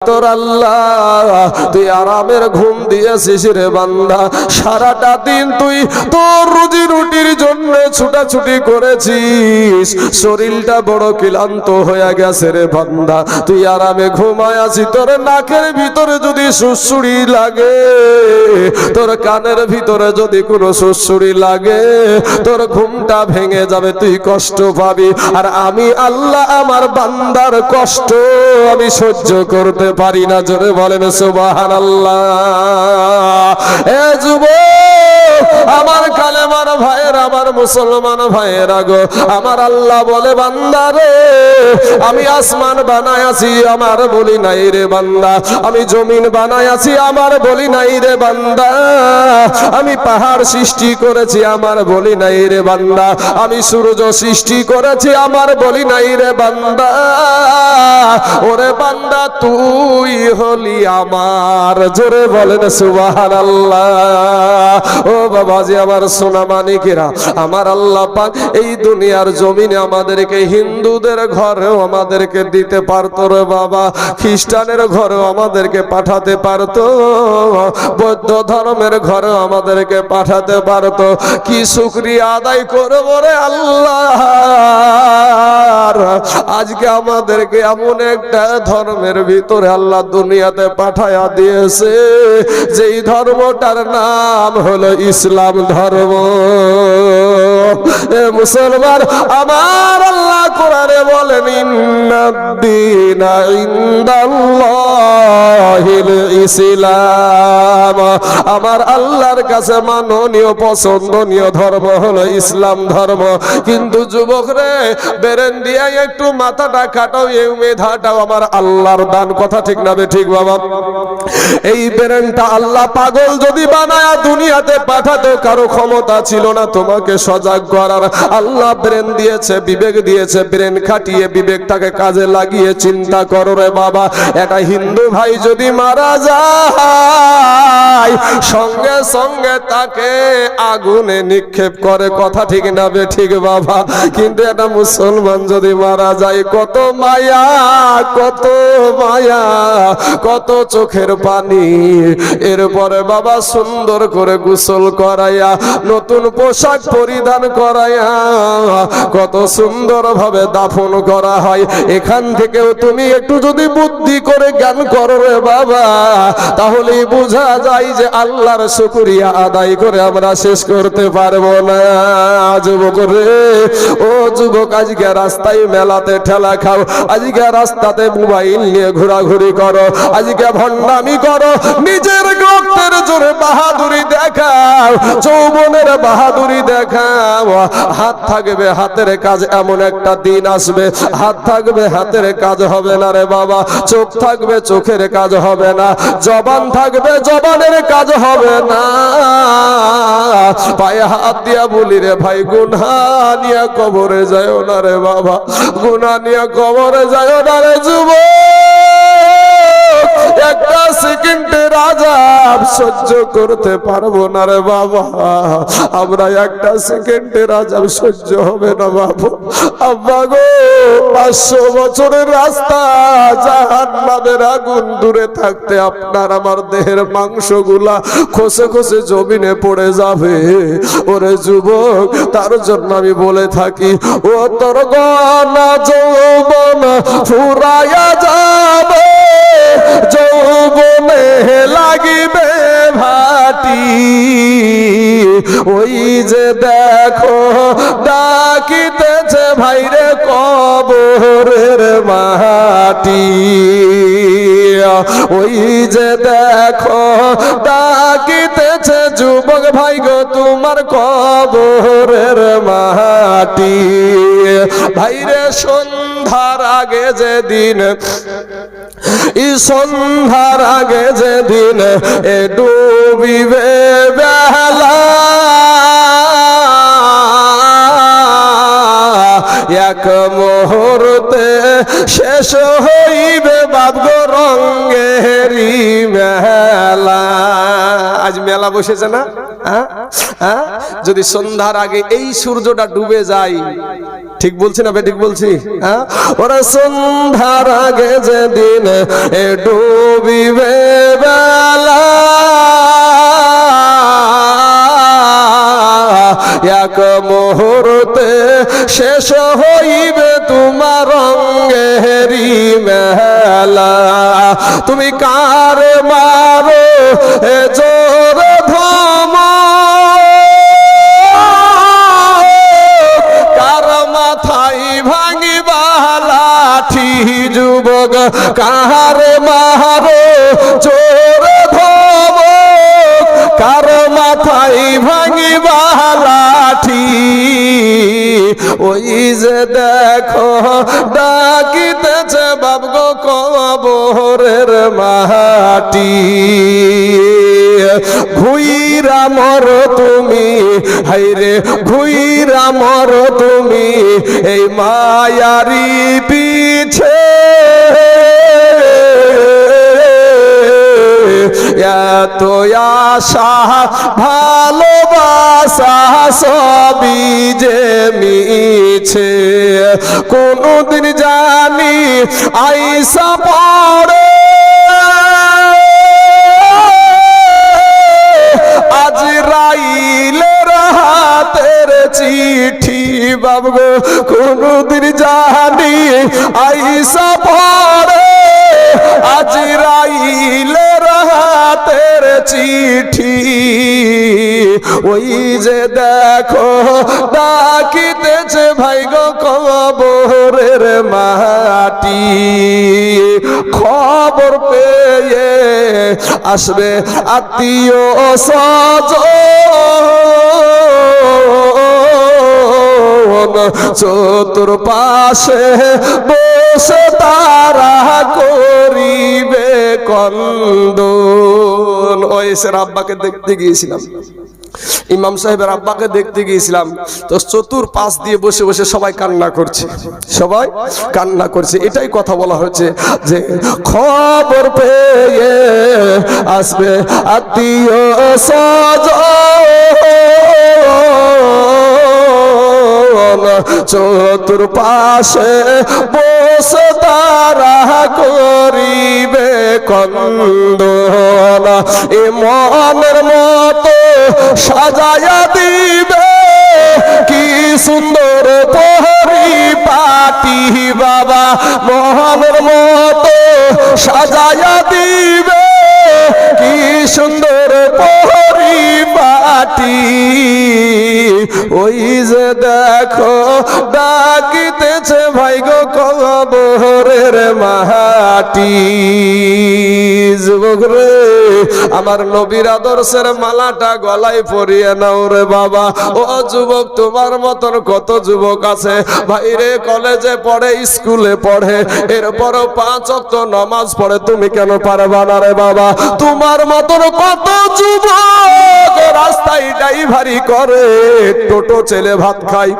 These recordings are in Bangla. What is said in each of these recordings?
তোর আল্লাহ, তুই আরামের ঘুম দিয়েছিস রে বান্দা। সারাটা দিন তুই তোর রুজি রুটির জন্য ছুটাছুটি করেছিস। শরীরটা বড় ক্লান্ত হয়ে গেছে রে বান্দা। তুই আরামে ঘুমায় আছি, তোর নাকের ভিতরে যদি সুসুড়ি লাগে, তোর কানের ভিতরে যদি কোনো সুসুড়ি লাগে, তোর ঘুমটা ভেঙে যাবে, তুই কষ্ট পাবি। আর আমি আল্লাহ, আমার বান্দার কষ্ট আমি সহ্য করতে পারি না জোরে বলেন সুবাহ আল্লাহ এ যুব আমার কালেমার ভাইয়ের, আমার মুসলমান ভাইয়ের আগো, আমার আল্লাহ বলে বান্দারে আমি আসমান বানায় আছি, আমার বলি নাই রে বান্দা। আমি জমিন বানায় আছি, আমার বলি নাই রে বান্দা। আমি পাহাড় সৃষ্টি করেছি, আমার বলি নাই রে বান্দা। আমি সূর্য সৃষ্টি করেছি, আমার বলি নাই রে বান্দা। ওরে বান্দা, তুই হলি আমার, জোরে বলেন সুবাহান আল্লাহ ও বাবাজি, আমার সোনা মানিকেরা, আমার আল্লাহ পাক এই দুনিয়ার জমিনে আমাদেরকে হিন্দুদের ঘরেও আমাদেরকে দিতে পারতো রে বাবা, খ্রিস্টানের ঘরেও আমাদেরকে পাঠাতে পারতো, বৌদ্ধ ধর্মের ঘরেও আমাদেরকে পাঠাতে পারতো। কি শুক্রিয়া আদায় করব রে আল্লাহ? আজকে আমাদেরকে এমন একটা ধর্মের ভিতরে আল্লাহ দুনিয়াতে পাঠায়া দিয়েছে, যেই ধর্মটার নাম হলো ইসলাম ধর্ম। মুসলমান, আমার আল্লাহ কোরআনে বলেন ইন্নাদ্দিনা ইনদাল্লাহিল ইসলাম। আমার আল্লাহর কাছে মাননীয়, পছন্দনীয় ধর্ম হলো ইসলাম ধর্ম। কিন্তু যুবক রে বেরেন একটু মাথাটা কাটাও এই মেধাটাও আমার আল্লাহর দান। কথা ঠিক না ঠিক বাবা? এই বেরেনটা আল্লাহ পাগল যদি বানায়া দুনিয়াতে পাঠাতো, কারও ক্ষমতা ছিল না তোমাকে সজাগ করার। আল্লাহ ব্রেন দিয়েছে, বিবেক দিয়েছে, ব্রেন খাটিয়ে বিবেকটাকে কাজে লাগিয়ে চিন্তা করো রে বাবা। একটা হিন্দু ভাই যদি মারা যায়, সঙ্গে সঙ্গে তাকে আগুনে নিক্ষেপ করে। কথা ঠিক না ঠিক বাবা? কিন্তু একটা মুসলমান যদি মারা যায়, কত মায়া কত মায়া, কত চোখের পানি। এরপরে বাবা সুন্দর করে গোসল করাইয়া, নতুন পোশাক পরিধান করাইয়া, কত সুন্দর ভাবে দাফন করা হয়। এখান থেকেও তুমি একটু যদি বুদ্ধি করে জ্ঞান করো রে বাবা, তাহলেই বোঝা যায় যে আল্লাহর শুকরিয়া আদায় করে আমরা শেষ করতে পারব না। যুবক রে, ও যুবক, আজকে রাস্তায় মেলাতে ঠেলা খাও। আজকে রাস্তাতে মোবাইল নিয়ে ঘোরাঘুরি করো। আজকে ভণ্ডামি করো। নিজের রক্তের জোরে বাহাদুরি দেখাও। যৌবনের বাহাদুরি দেখাও। হাত থাকবে, হাতের কাজ এমন একটা দিন আসবে। হাত থাকবে, হাতের কাজ হবে না রে বাবা। চোখ থাকবে, চোখের কাজ হবে না। জবান থাকবে, জবানের কাজ হবে না। পায়ে হাত দিয়া বলি রে ভাই গুনা নিয়ে কবরে যায় না রে বাবা। গুনা নিয়ে কবরে যায় না যুব একটা সেকেন্ডের আজাব সহ্য করতে পারব না রে বাবা। আমরা একটা সেকেন্ডের রাজা সহ্য হবে না বাবু। আব্বা গো, পাঁচশো বছরের রাস্তা জাহান নামের আগুন দূরে থাকতে আপনার আমার দেহের মাংসগুলা খসে খসে জমিনে পড়ে যাবে। ওরে যুবক, তার জন্য আমি বলে থাকি, ও তোর গনা যৌবন ফুরাইয়া যাবে, যৌবনে লাগিবে ভাটি। ওই যে দেখো, ডাকিতেছে ভাইরে কবরের মাটি। ওই যে দেখো, ডাকিতেছে যুবক ভাই গো, তোমার কবরের মাটি। ভাইরে সন্ধ্যার আগে যে দিন ই সন্ধ্যার আগে যেদিন, এ ডুবিবে বেলা। এক মুহূর্তে শেষ হইবে রঙ্গেরি মেলা আজ মেলা বসেছে না হ্যাঁ? হ্যাঁ? যদি সন্ধ্যার আগে এই সূর্যটা ডুবে যায়, ঠিক বলছি না ঠিক বলছি হ্যাঁ ওরা সন্ধ্যার আগে যেদিন ডুবিবে এক মুহূর্তে শেষ হইবে তোমার রঙ্গেরি মেলা। তুমি কার মারো এ জোর ধম কার মাথায় ভাঙিবা লাঠি যুবক, কার মারো চোর ধম কার মাথায় ভাঙিবা দেখো, ডাকিতেছে বাব গো কবরের মাটি। ভুইরা মর তুমি, হাইরে ভুইরা মর তুমি, এই মায়ারি পিছে। এত আশা, ভালোবাসা সবই যে মিছে। কোনদিন জানি আইসা পড়ে। আজ হাতের চিঠি বাবগো কোনদিন জানি আইসা পড়ে। আজ রাইলের চিঠি। ওই যে দেখো ডাকিতেছে ভাই গো কবরের মাটি। খবর পেয়ে আসবে আত্মীয় সজ চতুর পাশে বসে তারা করিবে কন্দন। ওয়েসের আব্বাকে দেখতে গিয়েছিলাম। ইমাম সাহেবের আব্বাকে দেখতে গিয়েছিলাম। তো চতুর পাশ দিয়ে বসে বসে সবাই কান্না করছে। সবাই কান্না করছে। এটাই কথা বলা হচ্ছে যে খবর পেয়ে আসবে আত্মীয় সজ চতুর পাশে বসে তারা করিবে কন্দন এ মনের মতো সাজায়া দিবে, কি সুন্দর পহরি পাটি বাবা। মনের মতো সাজায়া দিবে, কি সুন্দর পহরি ওই যে দেখো, ডাকিতেছে ভাই গো কবরের মাটি। যুবক রে, আমার নবীর আদর্শের মালাটা গলায় পরিয়ে নাও রে বাবা। ও যুবক, তোমার মতন কত যুবক আছে? ভাইরে, কলেজে পড়ে, স্কুলে পড়ে, এরপরও পাঁচ অক্ত নমাজ পড়ে, তুমি কেন পারবা না রে বাবা? তোমার মতন কত যুবক রাস্তায় ড্রাইভারি করে, টোটো ছেলে ভাত খাই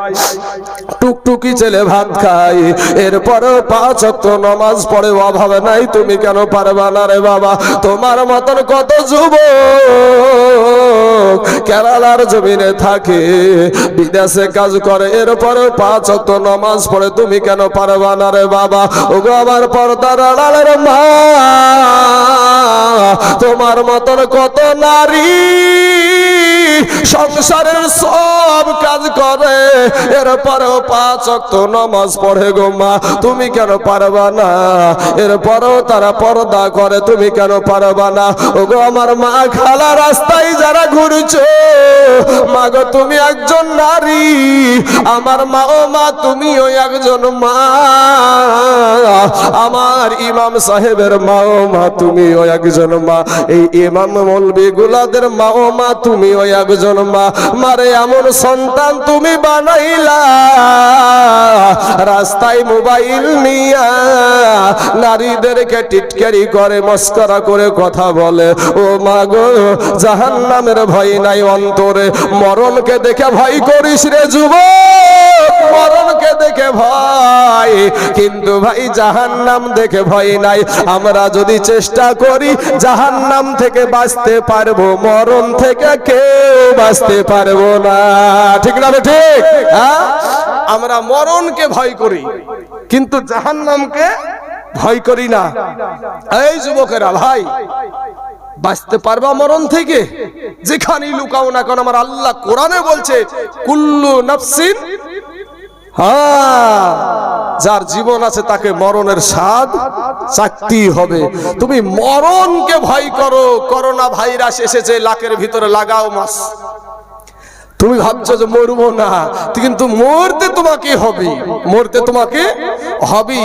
টুকটুকি ছেলে ভাত খাই এরপরেও পাঁচ নমাজ পড়ে অভাবে নাই, তুমি কেন পারবা না রে বাবা? তোমার মতন কত যুবক কেরালার জমিনে থাকে, বিদেশে কাজ করে, এরপরেও পাঁচ নমাজ পড়ে, তুমি কেন পারবা না রে বাবা? ওগো আমার পর্দার আড়ালের মা, তোমার মতন কত নারী সংসারের সব কাজ করে। এরপরেও পাঁচ অক্ত নমাজ পড়ে গো মা, তুমি কেন পারবা না? এরপরেও তারা পর্দা করে, তুমি কেন পারবা না? ওগো আমার মা, খালা রাস্তায় যারা ঘুরছো, মা গো, তুমি একজন নারী। আমার মা ও মা, তুমিও একজন মা। আমার ইমাম সাহেবের মা ও মা, তুমিও একজন মা। এই ইমাম মৌলবি গুলাদের মা ও মা তুমিও একজন মা মারে এমন সন্তান তুমি বানাইলা। রাস্তায় মোবাইল নিয়া নারীদেরকে টিটকারি করে, মস্করা করে কথা বলে। ও মা গো জাহান নামের ভয় নাই অন্তরে। মরণকে দেখে ভয় করিস রে যুবক। মরণকে দেখে ভয়। কিন্তু ভাই জাহান নাম দেখে ভয় নাই। আমরা যদি চেষ্টা করি জাহান নাম থেকে বাঁচতে পারব, মরণ থেকে কেউ বাঁচতে পারব না। ঠিক না ঠিক? হ্যাঁ? আমরা মরণকে ভয় করি, কিন্তু জাহান্নামকে ভয় করি না। এই যুবকেরা, ভাই, বাঁচতে পারবা মরণ থেকে? যেখানেই লুকাও না কারণ আমার আল্লাহ কোরআনে বলছে, কুল্লু নাফসিন হ্যাঁ যার জীবন আছে তাকে মরণের স্বাদ চাকতি হবে। তুমি মরণকে ভয় করো, করোনা ভাইরাস এসেছে, লাকের ভিতরে লাগাও মাস তুমি ভাবছ যে মরবো না, কিন্তু মরতে তোমাকে হবে, মরতে তোমাকে হবে।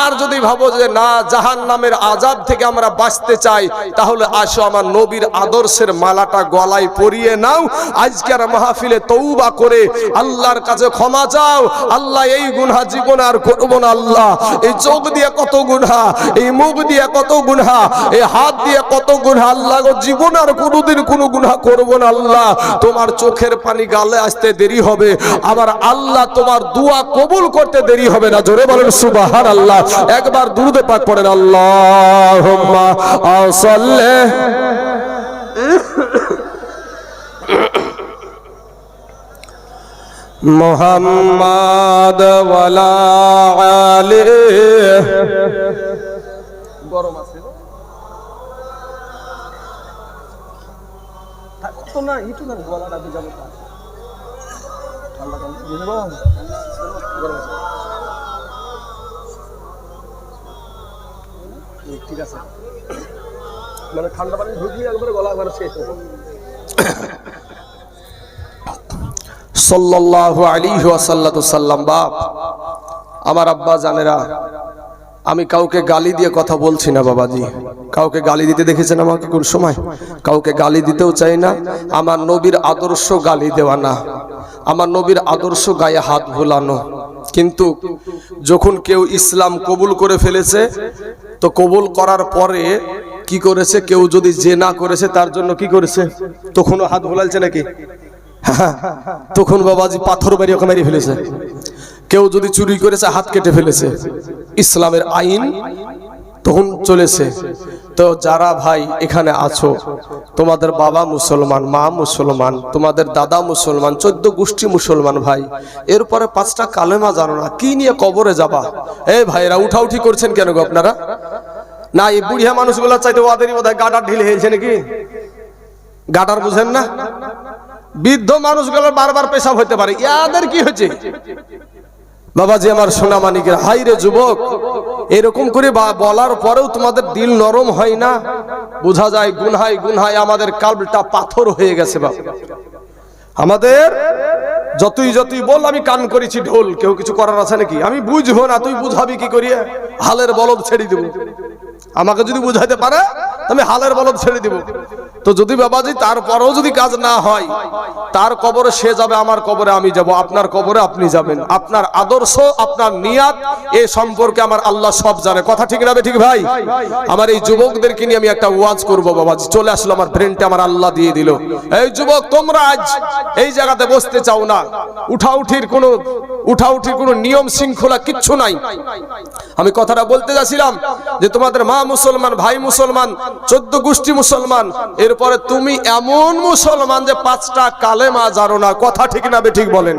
আর যদি ভাবো যে না জাহান নামের আজাব থেকে আমরা বাঁচতে চাই, তাহলে আসো আমার নবীর আদর্শের মালাটা গলায় পরিয়ে নাও। আজকের মাহফিলে তৌবা করে আল্লাহর কাছে ক্ষমা চাও। আল্লাহ, এই গুনহা জীবন আর করব না আল্লাহ। এই চোখ দিয়ে কত গুনহা, এই মুখ দিয়ে কত গুনহা, এই হাত দিয়ে কত গুনহা, আল্লাহ জীবন আর কোনোদিন কোনো গুনহা করব না আল্লাহ। তোমার চোখের পানি গালে আসতে দেরি হবে। আবার আল্লাহ তোমার দোয়া কবুল করতে দেরি হবে না। জোরে বলেন সুবাহান আল্লাহ একবার দুরুদে পাক পড়েন আল্লাহ মোহাম্মদ ওয়ালা আলী। গরম আছে। কত না, একটু না গলাটা ভিজাবো। ঠিক আছে মানে গলা সাল্লাল্লাহু আলাইহি ওয়াসাল্লাম সাল্লাম বাপ আমার আব্বা জানেরা আমি কাউকে গালি দিয়ে কথা বলছি না, বাবাজি। কাউকে গালি দিতে দেখেছেন আমাকে কোন সময়? কাউকে গালি দিতেও চাই না। আমার নবীর আদর্শ গালি দেওয়া না। আমার নবীর আদর্শ গায়ে হাত ভোলানো কিন্তু যখন কেউ ইসলাম কবুল করে ফেলেছে, তো কবুল করার পরে কি করেছে? কেউ যদি যে না করেছে, তার জন্য কি করেছে? তখনও হাত ভোলালছে নাকি? তখন বাবাজি পাথর বাড়ি ওকে মেরে ফেলেছে। কেউ যদি চুরি করেছে, হাত কেটে ফেলেছে, ইসলামের আইন তখন চলেছে। তো যারা ভাই এখানে আছো, তোমাদের বাবা মুসলমান, মা মুসলমান, তোমাদের দাদা মুসলমান, চোদ্দ গোষ্ঠী মুসলমান ভাই, এরপরে পাঁচটা কালেমা জানো না, কি নিয়ে কবরে যাবা? এই ভাইরা উঠাউঠি করছেন কেন গো আপনারা? না, এই বুড়িয়া মানুষগুলো চাইতে ওদেরই বোধ হয় গাডার ঢিলে হয়েছে নাকি? গাডার বুঝেন না? বৃদ্ধ মানুষগুলো বারবার পেশাব হতে পারে। ইয়াদের কি হয়েছে? বাবাজি আমার সোনা মানিকের হাই রে যুবক, এরকম করে বলার পরেও তোমাদের দিল নরম হয় না? বোঝা যায় গুনহাই গুনহাই আমাদের কালটা পাথর হয়ে গেছে বাবা। আমাদের যতই যতই বল, আমি কান করেছি ঢোল, কেউ কিছু করার আছে নাকি? আমি বুঝব না, তুই বুঝাবি কি করিয়া? হালের বলদ ছেড়ে দেব। আমাকে যদি বুঝাইতে পারে আমি হালের বলদ ছেড়ে দিব। তো যদি বাবাজি, তারপরেও যদি কাজ না হয়, তার কবরে সে যাবে, আমার কবরে আমি যাব, আপনার কবরে আপনি যাবেন। আপনার আদর্শ, আপনার নিয়াত, এ সম্পর্কে আমার আল্লাহ সব জানে। কথা ঠিক না ঠিক ভাই? আমার এই যুবকদেরকে নিয়ে আমি একটা ওয়াজ করব বাবাজি। চলে আসলো আমার ব্রেনটা আমার আল্লাহ দিয়ে দিল। এই যুবক, তোমরা আজ এই জায়গাতে বসতে চাও না। উঠাউঠির কোনো উঠাউঠির কোনো নিয়ম শৃঙ্খলা কিচ্ছু নাই। আমি কথাটা বলতে যাচ্ছিলাম যে তোমাদের মা মুসলমান, ভাই মুসলমান, চোদ্দ গোষ্ঠী মুসলমান, এরপরে তুমি এমন মুসলমান যে পাঁচটা কালেমা জানো না। কথা ঠিক না ঠিক বলেন।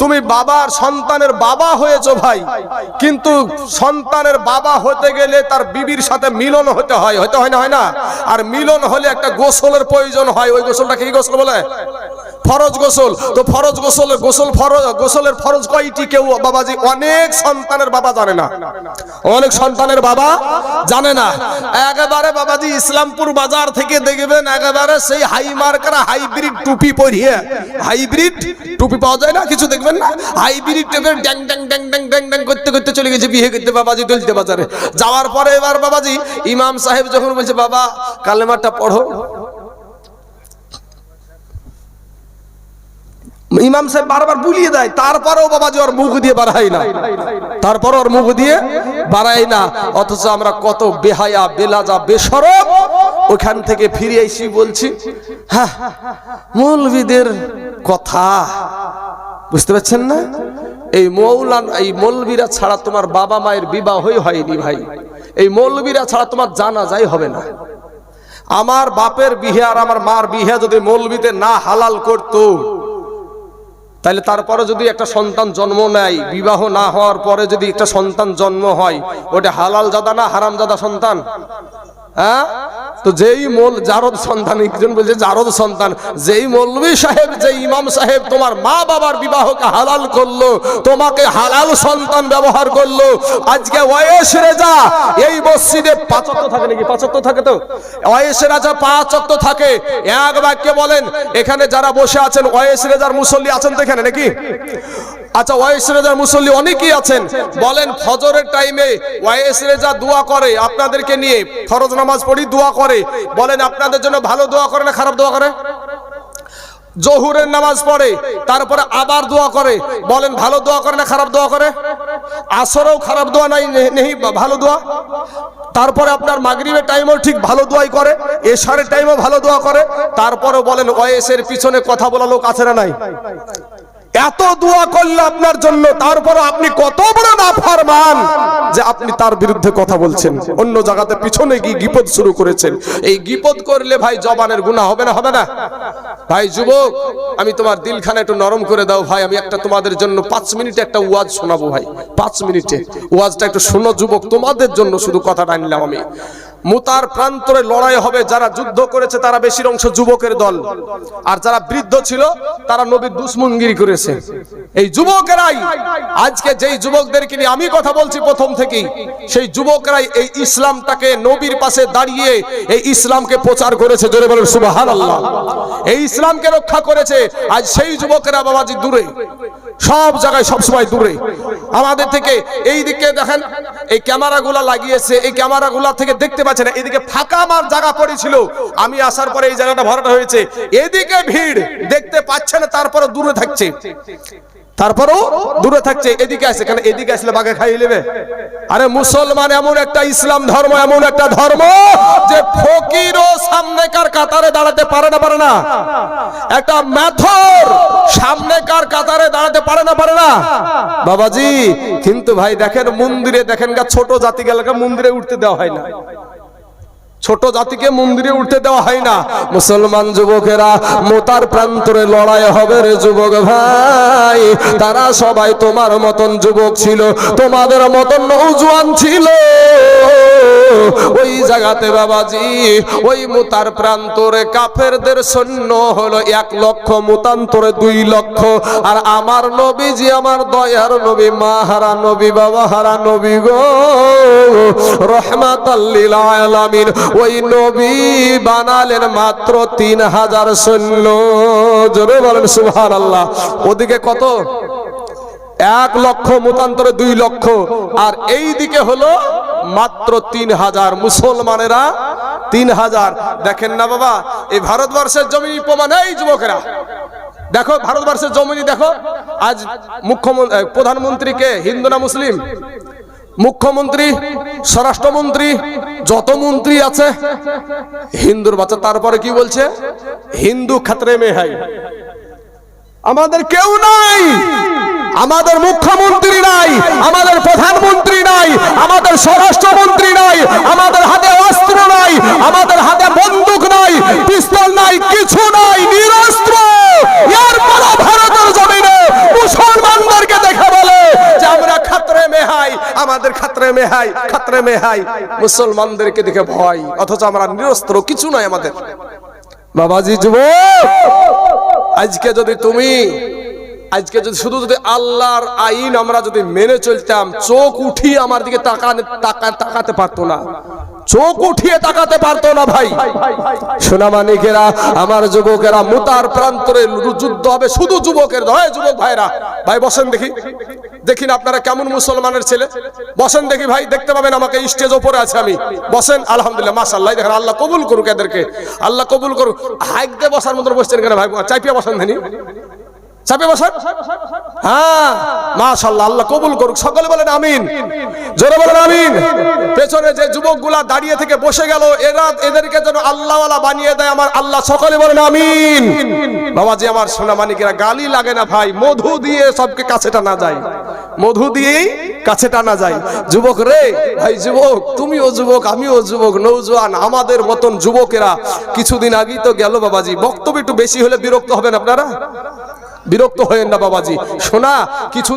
তুমি বাবার সন্তানের বাবা হয়েছো ভাই, কিন্তু সন্তানের বাবা হতে গেলে তার বিবির সাথে মিলন হতে হয়। হতে হয় না হয় না। আর মিলন হলে একটা গোসলের প্রয়োজন হয়। ওই গোসলটা কি গোসল বলে? ফরজ গোসল। তো ফরজ গোসল গোসল ফরজ, গোসলের ফরজ কয়টি কেউ বাবাজি? অনেক সন্তানের বাবা জানে না। অনেক সন্তানের বাবা জানে না। একেবারে বাবাজি, ইসলামপুর বাজার থেকে দেখবেন একেবারে সেই হাই মার্কারা হাইব্রিড টুপি পরিয়ে, হাইব্রিড টুপি পাওয়া যায় না? কিছু দেখবেন না? হাইব্রিড টুপের ড্যাং ড্যাং ড্যাং ড্যাং ড্যাং ড্যাং করতে করতে চলে গেছে, বিয়ে করতে বাবাজি দলতে বাজারে। যাওয়ার পরে এবার বাবাজি ইমাম সাহেব যখন বলছে, বাবা, কালেমাটা পড়ো। ইমাম সাহেব বারবার বুলিয়ে দেয়, তারপরেও বাবাজি ওর মুখ দিয়ে বাড়াই না। তারপর ওর মুখ দিয়ে বাড়াই না। অথচ আমরা কত বেহায়া, বেলাজা বেসরব ওখান থেকে ফিরে এসি বলছি হ্যাঁ মৌলবিদের কথা। বুঝতে পারছেন না? এই মৌলান, এই মৌলবীরা ছাড়া তোমার বাবা মায়ের বিবাহ হয়নি ভাই। এই মৌলবীরা ছাড়া তোমার জানা যাই হবে না। আমার বাপের বিহে আর আমার মার বিহে যদি মৌলবিতে না হালাল করতো তাহলে তারপরে যদি একটা সন্তান জন্ম নেয়, বিবাহ না হওয়ার পরে যদি একটা সন্তান জন্ম হয়, ওটা হালাল জাদা না হারাম জাদা সন্তান? হ্যাঁ? তো যেই মোল জারদ সন্তান, একজন বলছে জারদ সন্তান, যেই মৌলভী সাহেব যে ইমাম সাহেব তোমার মা বাবার বিবাহকে হালাল করল, তোমাকে হালাল সন্তান ব্যবহার করল, আজকে ওয়েস রেজা এই মসজিদে পাঁচত্ব থাকে নাকি? পাঁচত্ব থাকে তো? ওয়েস রাজা পাঁচত্ব থাকে। এক বাক্যে বলেন, এখানে যারা বসে আছেন ওয়েস রেজার মুসল্লি আছেন তো এখানে নাকি? আচ্ছা ওয়াইস রেজার মুসল্লি অনেকেই আছেন। বলেন, ফজরের টাইমে ওয়াইস রেজা দোয়া করে, আপনাদেরকে নিয়ে ফরজ নামাজ পড়ি, দোয়া করে। বলেন আপনাদের জন্য ভালো দোয়া করে না খারাপ দোয়া করে? জহুরের নামাজ পড়ে, তারপরে আবার দোয়া করে, বলেন ভালো দোয়া করে না খারাপ দোয়া করে? আসরেও খারাপ দোয়া নাই, নে- নেই ভালো দোয়া? তারপরে আপনার মাগরিবের টাইমও ঠিক ভালো দোয়াই করে, এশারের টাইমও ভালো দোয়া করে তারপরে বলেন ওয়েসের পিছনে কথা বলা লোক আছে না নাই? এত দোয়া করলে আপনার জন্য তারপর আপনি কত বড় নাফরমান যে আপনি তার বিরুদ্ধে কথা বলছেন। অন্য জায়গাতে পিছনে গিয়ে গিপদ শুরু করেছেন। এই গিপদ করলে ভাই জবানের গুনাহ হবে না হবে না? ভাই যুবক, আমি তোমার দিলখানা একটু নরম করে দাও ভাই। আমি একটা তোমাদের জন্য পাঁচ মিনিটে একটা ওয়াজ শোনাবো ভাই। পাঁচ মিনিটে। ওয়াজটা একটু শোনো যুবক, তোমাদের জন্য শুধু কথাটা আনলাম আমি। মুতার প্রান্তরে লড়াই হবে, যারা যুদ্ধ করেছে তারা বেশির অংশ যুবকের দল। আর যারা বৃদ্ধ ছিল, তারা নবীর দুশ্মনগিরি করেছে। এই যুবকেরাই, আজকে যেই যুবকদেরকে নিয়ে আমি কথা বলছি প্রথম থেকেই, সেই যুবকরাই এই ইসলামটাকে নবীর পাশে দাঁড়িয়ে এই ইসলামকে প্রচার করেছে। জোরে বলেন সুবাহান আল্লাহ এই ইসলামকে রক্ষা করেছে আজ সেই যুবকেরা বাবাজি দূরে, সব জায়গায় সব সময় দূরে। আমাদের থেকে এই দিকে দেখেন, এই ক্যামেরাগুলা লাগিয়েছে, এই ক্যামেরাগুলা থেকে দেখতে পাচ্ছে না এদিকে ফাঁকা আমার জায়গা পড়েছিল। আমি আসার পরে এই জায়গাটা ভরাটা হয়েছে। এদিকে ভিড়, দেখতে পাচ্ছে না তারপরে দূরে থাকছে। তারপরও দূরে থাকছে, এদিকে আসে কেন এদিকে আসলে বাঘে খাইয়ে নেবে? আরে মুসলমান এমন একটা ইসলাম ধর্ম, এমন একটা ধর্ম যে ফকিরও সামনেকার কাতারে দাঁড়াতে পারে না পারে না। একটা মেথর সামনেকার কাতারে দাঁড়াতে পারে না পারে না। বাবাজি, কিন্তু ভাই দেখেন মন্দিরে, দেখেন গা ছোট জাতি গেলে মন্দিরে উঠতে দেওয়া হয় না। ছোট জাতিকে মন্দিরে উঠতে দেওয়া হয় না। মুসলমান যুবকেরা মোতার প্রান্তরে লড়াই হবে রে যুবক ভাই। তারা সবাই তোমার মতন যুবক ছিল, তোমাদের মতন নৌজওয়ান ছিল। ওই জায়গাতে বাবাজি, ওই মুতার প্রান্তরে কাফেরদের সৈন্য হলো এক লক্ষ, মুতান্তরে দুই লক্ষ। আর আমার নবীজি, আমার দয়ার নবী, মাহারা নবী বাবা হারা নবী গো। রহমাতাল্লিল ওই নবী বানালেন মাত্র তিন হাজার সৈন্য। জোরে বলেন সুবহান আল্লাহ ওদিকে কত? এক লক্ষ, মতান্তরে দুই লক্ষ। আর এই দিকে হলো মাত্র তিন হাজার মুসলমানেরা, তিন হাজার। দেখেন না বাবা, এই ভারতবর্ষের জমি প্রমাণ এই যুবকেরা। দেখো, ভারতবর্ষের জমিনি দেখো। আজ মুখ্যমন্ত্রী প্রধানমন্ত্রীকে হিন্দু না মুসলিম? মুখ্যমন্ত্রী, স্বরাষ্ট্রমন্ত্রী, যত মন্ত্রী আছে, হিন্দুর বাচ্চা তারপরে কি বলছে? হিন্দু খাতরে মে হাই আমাদের কেউ নাই। আমাদের মুখ্যমন্ত্রী নাই, আমাদের প্রধানমন্ত্রী নাই, আমাদের স্বরাষ্ট্রমন্ত্রী নাই, আমাদের হাতে অস্ত্র নাই, আমাদের হাতে বন্দুক নাই, পিস্তল নাই, কিছু নাই, নিরস্ত্র। ভারতের মুসলমানদেরকে দেখে বলে যে, আমরা মেহাই, আমাদের খাতরে মেহাই খাতরে মেহাই। মুসলমানদেরকে দেখে ভয়, অথচ আমরা নিরস্ত্র, কিছু নাই আমাদের। বাবাজি আজকে যদি তুমি আজকে যদি শুধু যদি আল্লাহর আইন আমরা যদি মেনে চলতাম, চোখ উঠিয়ে আমার দিকে তাকাতে পারতো না। চোখ উঠিয়ে তাকাতে পারতো না ভাই। সোনা মানিকেরা আমার যুবকেরা, মুতার প্রান্তরে যুদ্ধ হবে, শুধু যুবকের হয় যুবক ভাইরা। ভাই, বসেন দেখি। দেখি না আপনারা কেমন মুসলমানের ছেলে? বসেন দেখি ভাই, দেখতে পাবেন আমাকে স্টেজ ওপরে আছে আমি। বসেন, আলহামদুলিল্লাহ, মাশাআল্লাহ দেখেন, আল্লাহ কবুল করুক এদেরকে। আল্লাহ কবুল করুক। হাইক দিয়ে বসার মতো বসছেন কেন ভাই? চাইপিয়া বসেন ধনী চাপে বসেন। হ্যাঁ মাশাআল্লাহ, আল্লাহ কবুল করুক। সকলে বলেন আমিন। জোরে বলেন আমিন। পেছনে যে যুবকগুলা দাঁড়িয়ে থেকে বসে গেল, এরা এদেরকে যেন আল্লাহওয়ালা বানিয়ে দেয়। আমার আল্লাহ, সকলে বলেন আমিন। বাবাজি, আমার সোনা মানিকেরা গালি লাগে না ভাই। মধু দিয়ে সবকে কাছে টানা যায়। মধু দিয়েই কাছে টানা যায়। যুবক রে, ভাই যুবক, তুমিও যুবক, আমিও যুবক নৌজওয়ান আমাদের মতন যুবকেরা। কিছুদিন আগেই তো গেল বাবাজি। বক্তব্য একটু বেশি হলে বিরক্ত হবেন আপনারা। বিরক্ত হয়েন না বাবাজি। শোনা কিছু